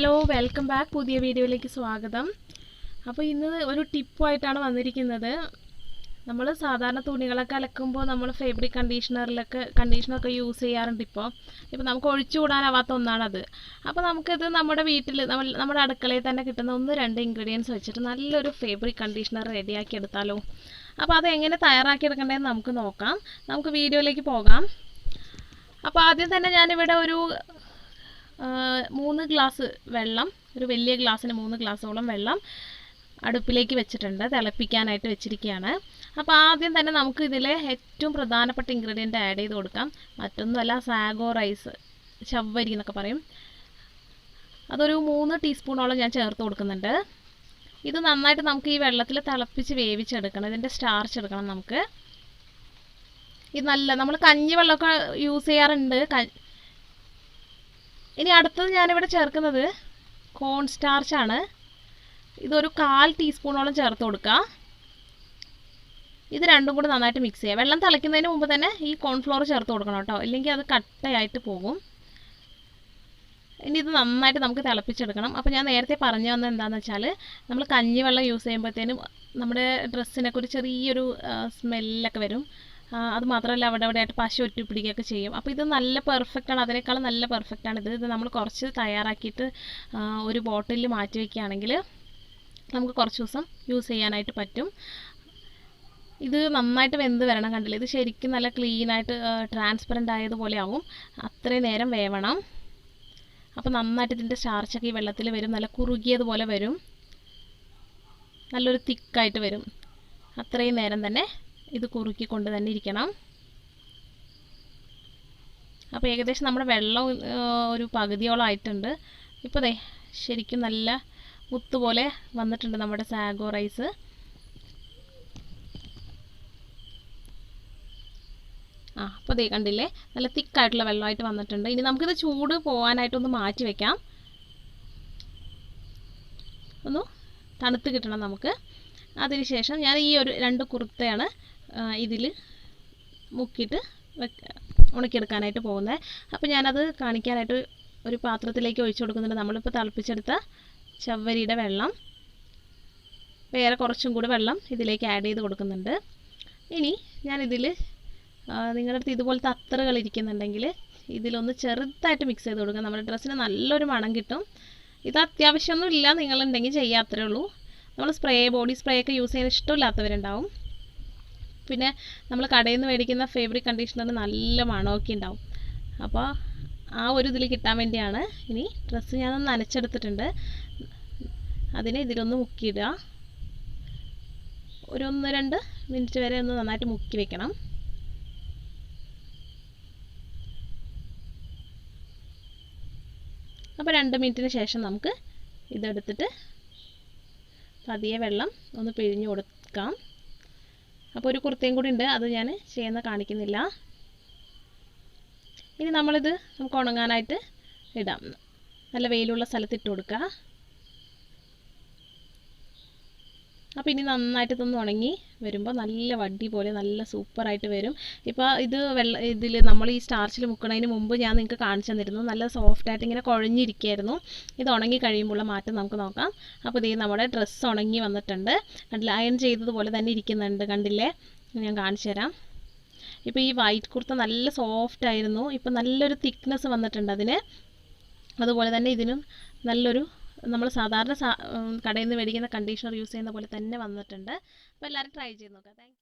Hello welcome back പുതിയ വീഡിയോയിലേക്ക് സ്വാഗതം. അപ്പോൾ ഇന്ന് ഒരു ടിപ്പുമായിട്ടാണ് വന്നിരിക്കുന്നത്. നമ്മൾ സാധാരണ തുണികളൊക്കെ അലക്കുമ്പോൾ നമ്മൾ ഫാബ്രിക് കണ്ടീഷണറിലൊക്കെ കണ്ടീഷണറൊക്കെ യൂസ് ചെയ്യാറുണ്ട് ഇപ്പോൾ ഇപ്പോൾ നമുക്ക് ഒഴിച്ചുകൂടാനാവാത്ത ഒന്നാണത്. അപ്പോൾ നമുക്കിത് നമ്മുടെ വീട്ടിൽ നമ്മുടെ അടുക്കളയിൽ തന്നെ കിട്ടുന്ന ഒന്ന് രണ്ട് ഇൻഗ്രീഡിയൻസ് വെച്ചിട്ട് നല്ലൊരു ഫാബ്രിക് കണ്ടീഷണർ റെഡിയാക്കി എടുത്താലോ. അപ്പോൾ അത് എങ്ങനെ തയ്യാറാക്കി നമുക്ക് നോക്കാം. നമുക്ക് വീഡിയോയിലേക്ക് പോകാം. അപ്പോൾ ആദ്യം തന്നെ ഞാനിവിടെ ഒരു മൂന്ന് ഗ്ലാസ് വെള്ളം ഒരു വലിയ ഗ്ലാസ്സിന് മൂന്ന് ഗ്ലാസ്സോളം വെള്ളം അടുപ്പിലേക്ക് വെച്ചിട്ടുണ്ട് തിളപ്പിക്കാനായിട്ട് വെച്ചിരിക്കുകയാണ്. അപ്പോൾ ആദ്യം തന്നെ നമുക്ക് ഇതിലെ ഏറ്റവും പ്രധാനപ്പെട്ട ഇൻഗ്രീഡിയന്റ് ആഡ് ചെയ്ത് കൊടുക്കാം. മറ്റൊന്നുമല്ല സാഗോ റൈസ് ചവ്വരി എന്നൊക്കെ പറയും. അതൊരു മൂന്ന് ടീസ്പൂണോളം ഞാൻ ചേർത്ത് കൊടുക്കുന്നുണ്ട്. ഇത് നന്നായിട്ട് നമുക്ക് ഈ വെള്ളത്തിൽ തിളപ്പിച്ച് വേവിച്ചെടുക്കണം ഇതിന്റെ സ്റ്റാർച്ച് എടുക്കണം നമുക്ക്. ഇത് നല്ല നമ്മൾ കഞ്ഞി വെള്ളമൊക്കെ യൂസ് ചെയ്യാറുണ്ട് ഇനി അടുത്തത് ഞാനിവിടെ ചേർക്കുന്നത് കോൺ സ്റ്റാർച്ച് ആണ്. ഇതൊരു കാൽ ടീസ്പൂണോളം ചേർത്ത് കൊടുക്കുക ഇത് രണ്ടും കൂടി നന്നായിട്ട് മിക്സ് ചെയ്യുക വെള്ളം തിളയ്ക്കുന്നതിന് മുമ്പ് തന്നെ ഈ കോൺഫ്ലോർ ചേർത്ത് കൊടുക്കണം കേട്ടോ. ഇല്ലെങ്കിൽ അത് കട്ടയായിട്ട് പോകും. ഇനി ഇത് നന്നായിട്ട് നമുക്ക് തിളപ്പിച്ചെടുക്കണം. അപ്പോൾ ഞാൻ നേരത്തെ പറഞ്ഞു വന്നത് എന്താണെന്ന് വെച്ചാൽ നമ്മൾ കഞ്ഞിവെള്ളം യൂസ് ചെയ്യുമ്പോഴത്തേനും നമ്മുടെ ഡ്രസ്സിനൊക്കെ ഒരു ചെറിയൊരു സ്മെല്ലൊക്കെ വരും. അത് മാത്രമല്ല അവിടെ അവിടെ ആയിട്ട് പശ ഒറ്റപ്പിടിക്കുകയൊക്കെ ചെയ്യും. അപ്പോൾ ഇത് നല്ല പെർഫെക്റ്റ് ആണ്. അതിനേക്കാളും നല്ല പെർഫെക്റ്റ് ആണ് ഇത്. ഇത് നമ്മൾ കുറച്ച് തയ്യാറാക്കിയിട്ട് ഒരു ബോട്ടിലിൽ മാറ്റി വയ്ക്കുകയാണെങ്കിൽ നമുക്ക് കുറച്ച് ദിവസം യൂസ് ചെയ്യാനായിട്ട് പറ്റും. ഇത് നന്നായിട്ട് വെന്ത് വരണം കണ്ടില്ലേ? ഇത് ശരിക്കും നല്ല ക്ലീനായിട്ട് ട്രാൻസ്പെറന്റ് ആയതുപോലെ ആവും. അത്രയും നേരം വേവണം. അപ്പോൾ നന്നായിട്ട് ഇതിന്റെ സ്റ്റാർച്ചൊക്കെ ഈ വെള്ളത്തിൽ വരും. നല്ല കുറുകിയതുപോലെ വരും. നല്ലൊരു തിക്കായിട്ട് വരും. അത്രയും നേരം തന്നെ ഇത് കുറുക്കിക്കൊണ്ട് തന്നെ ഇരിക്കണം. അപ്പോൾ ഏകദേശം നമ്മുടെ വെള്ളം ഒരു പകുതിയോളം ആയിട്ടുണ്ട്. ഇപ്പോൾ ദേ ശരിക്കും നല്ല മുത്തുപോലെ വന്നിട്ടുണ്ട് നമ്മുടെ സാഗോ റൈസ്. ആ അപ്പോൾ ദേ കണ്ടില്ലേ? നല്ല തിക്കായിട്ടുള്ള വെള്ളമായിട്ട് വന്നിട്ടുണ്ട്. ഇനി നമുക്കിത് ചൂട് പോകാനായിട്ടൊന്ന് മാറ്റി വെക്കാം. ഒന്ന് തണുത്ത് കിട്ടണം നമുക്ക്. അതിനുശേഷം ഞാൻ ഈ ഒരു രണ്ട് കുർത്തയാണ് ഇതിൽ മുക്കിയിട്ട് വെക്ക ഉണക്കിയെടുക്കാനായിട്ട് പോകുന്നത് അപ്പോൾ ഞാനത് കാണിക്കാനായിട്ട് ഒരു പാത്രത്തിലേക്ക് ഒഴിച്ചു കൊടുക്കുന്നുണ്ട്. നമ്മളിപ്പോൾ തിളപ്പിച്ചെടുത്ത ചവ്വരിയുടെ വെള്ളം വേറെ കുറച്ചും കൂടി വെള്ളം ഇതിലേക്ക് ആഡ് ചെയ്ത് കൊടുക്കുന്നുണ്ട്. ഇനി ഞാനിതിൽ നിങ്ങളുടെ അടുത്ത് ഇതുപോലത്തെ അത്തറുകൾ ഇരിക്കുന്നുണ്ടെങ്കിൽ ഇതിലൊന്ന് ചെറുതായിട്ട് മിക്സ് ചെയ്ത് കൊടുക്കുക നമ്മുടെ ഡ്രസ്സിന് നല്ലൊരു മണം കിട്ടും. ഇത് അത്യാവശ്യമൊന്നുമില്ല. നിങ്ങളുണ്ടെങ്കിൽ ചെയ്യാത്രേ ഉള്ളൂ. നമ്മൾ സ്പ്രേ ബോഡി സ്പ്രേ ഒക്കെ യൂസ് ചെയ്യാൻ ഇഷ്ടമില്ലാത്തവരുണ്ടാവും. പിന്നെ നമ്മൾ കടയിൽ നിന്ന് മേടിക്കുന്ന ഫേബ്രിക് കണ്ടീഷണർ നല്ല മണമൊക്കെ ഉണ്ടാവും. അപ്പോൾ ആ ഒരു ഇതിൽ കിട്ടാൻ വേണ്ടിയാണ് ഇനി ഡ്രസ്സ് ഞാനൊന്ന് നനച്ചെടുത്തിട്ടുണ്ട്. അതിനെ ഇതിലൊന്ന് മുക്കിയിടുക. ഒരു ഒന്ന് രണ്ട് മിനിറ്റ് വരെ ഒന്ന് നന്നായിട്ട് മുക്കി വെക്കണം. അപ്പോൾ രണ്ട് മിനിറ്റിന് ശേഷം നമുക്ക് ഇതെടുത്തിട്ട് പതിയെ വെള്ളം ഒന്ന് പിഴിഞ്ഞു കൊടുക്കാം. അപ്പോൾ ഒരു കുർത്തയും കൂടി ഉണ്ട്. അത് ഞാൻ ചെയ്യുന്ന കാണിക്കുന്നില്ല. ഇനി നമ്മളിത് നമുക്ക് ഉണങ്ങാനായിട്ട് ഇടാം. നല്ല വെയിലുള്ള സ്ഥലത്ത് ഇട്ട് കൊടുക്കുക. അപ്പോൾ ഇനി നന്നായിട്ട് ഇതൊന്ന് ഉണങ്ങി വരുമ്പോൾ നല്ല വടി പോലെ നല്ല സൂപ്പറായിട്ട് വരും. ഇപ്പോൾ ഇത് വെള്ള ഇതിൽ നമ്മൾ ഈ സ്റ്റാർച്ചിൽ മുക്കണതിന് മുമ്പ് ഞാൻ നിങ്ങൾക്ക് കാണിച്ചു തന്നിരുന്നു. നല്ല സോഫ്റ്റായിട്ട് ഇങ്ങനെ കുഴഞ്ഞിരിക്കുകയായിരുന്നു ഇത് ഉണങ്ങി കഴിയുമ്പോഴുള്ള മാറ്റം നമുക്ക് നോക്കാം. അപ്പോൾ ഇതേ നമ്മുടെ ഡ്രസ്സ് ഉണങ്ങി വന്നിട്ടുണ്ട്. കണ്ടില്ല? അയൺ ചെയ്തതുപോലെ തന്നെ ഇരിക്കുന്നുണ്ട്. കണ്ടില്ലേ? ഞാൻ കാണിച്ചു തരാം. ഇപ്പോൾ ഈ വൈറ്റ് കുർത്ത നല്ല സോഫ്റ്റ് ആയിരുന്നു. ഇപ്പോൾ നല്ലൊരു തിക്നെസ് വന്നിട്ടുണ്ട് അതിന്. അതുപോലെ തന്നെ ഇതിനും നല്ലൊരു നമ്മൾ സാധാരണ കടയിൽ നിന്ന് മേടിക്കുന്ന കണ്ടീഷണർ യൂസ് ചെയ്യുന്ന പോലെ തന്നെ വന്നിട്ടുണ്ട്. അപ്പോൾ എല്ലാവരും ട്രൈ ചെയ്ത് നോക്കാം. താങ്ക്